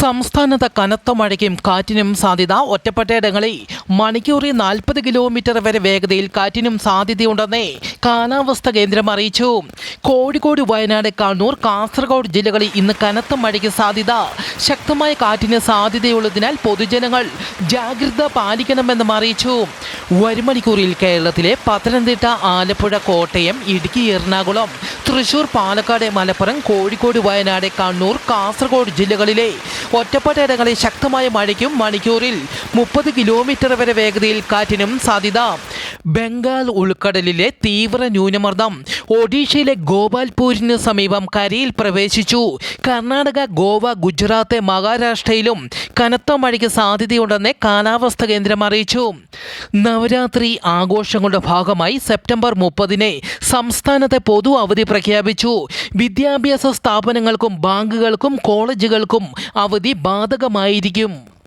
സംസ്ഥാനത്ത് കനത്ത മഴയ്ക്കും കാറ്റിനും സാധ്യത. ഒറ്റപ്പെട്ടയിടങ്ങളിൽ മണിക്കൂറിൽ നാൽപ്പത് കിലോമീറ്റർ വരെ വേഗതയിൽ കാറ്റിനും സാധ്യതയുണ്ടെന്ന് കാലാവസ്ഥ കേന്ദ്രം അറിയിച്ചു. കോഴിക്കോട് വയനാട് കണ്ണൂർ കാസർഗോഡ് ജില്ലകളിൽ ഇന്ന് കനത്ത മഴയ്ക്ക് സാധ്യത. ശക്തമായ കാറ്റിന് സാധ്യതയുള്ളതിനാൽ പൊതുജനങ്ങൾ ജാഗ്രത പാലിക്കണമെന്നും അറിയിച്ചു. വരും മണിക്കൂറിൽ കേരളത്തിലെ പത്തനംതിട്ട ആലപ്പുഴ കോട്ടയം ഇടുക്കി എറണാകുളം തൃശൂർ പാലക്കാട് മലപ്പുറം കോഴിക്കോട് വയനാട് കണ്ണൂർ കാസർഗോഡ് ജില്ലകളിലെ ഒറ്റപ്പെട്ടയിടങ്ങളിൽ ശക്തമായ മഴയ്ക്കും മണിക്കൂറിൽ മുപ്പത് കിലോമീറ്റർ വരെ വേഗതയിൽ കാറ്റിനും സാധ്യത. ബംഗാൾ ഉൾക്കടലിലെ തീവ്ര ന്യൂനമർദ്ദം ഒഡീഷയിലെ ഗോപാൽപൂരിന് സമീപം കരയിൽ പ്രവേശിച്ചു. കർണാടക ഗോവ ഗുജറാത്ത് മഹാരാഷ്ട്രയിലും കനത്ത മഴയ്ക്ക് സാധ്യതയുണ്ടെന്ന് കാലാവസ്ഥ കേന്ദ്രം അറിയിച്ചു. നവരാത്രി ആഘോഷങ്ങളുടെ ഭാഗമായി സെപ്റ്റംബർ മുപ്പതിന് സംസ്ഥാനത്തെ പൊതു അവധി പ്രഖ്യാപിച്ചു. വിദ്യാഭ്യാസ സ്ഥാപനങ്ങൾക്കും ബാങ്കുകൾക്കും കോളേജുകൾക്കും അവധി ബാധകമായിരിക്കും.